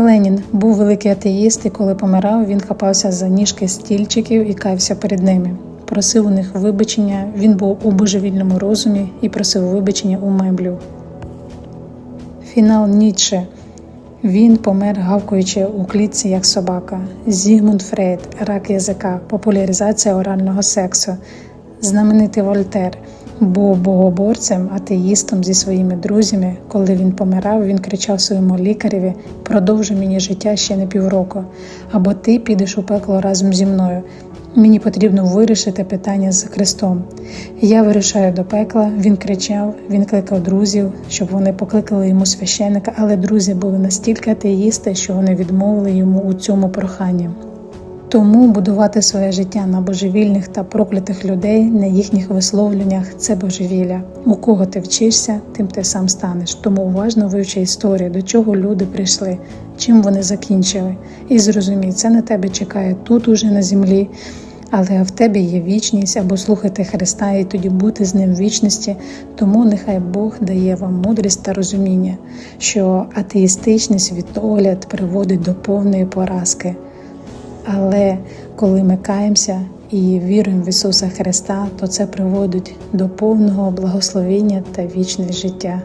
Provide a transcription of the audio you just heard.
Ленін був великий атеїст, і коли помирав, він хапався за ніжки стільчиків і каявся перед ними. Просив у них вибачення, він був у божевільному розумі і просив вибачення у меблів. Фінал Ніцше. Він помер гавкуючи у клітці як собака. Зігмунд Фрейд, рак язика, популяризація орального сексу. Знаменитий Вольтер був богоборцем, атеїстом зі своїми друзями. Коли він помирав, він кричав своєму лікареві: продовжуй мені життя ще не півроку, або ти підеш у пекло разом зі мною. Мені потрібно вирішити питання з Христом. Я вирушаю до пекла. Він кричав, він кликав друзів, щоб вони покликали йому священика, але друзі були настільки атеїсти, що вони відмовили йому у цьому проханні. Тому будувати своє життя на божевільних та проклятих людей, на їхніх висловлюваннях це божевілля. У кого ти вчишся, тим ти сам станеш. Тому уважно вивчи історію, до чого люди прийшли, чим вони закінчили. І зрозумій, це на тебе чекає тут, уже на землі. Але в тебе є вічність або слухати Христа і тоді бути з ним в вічності. Тому нехай Бог дає вам мудрість та розуміння, що атеїстичний світогляд приводить до повної поразки. Але коли ми каємося і віруємо в Ісуса Христа, то це приводить до повного благословення та вічне життя.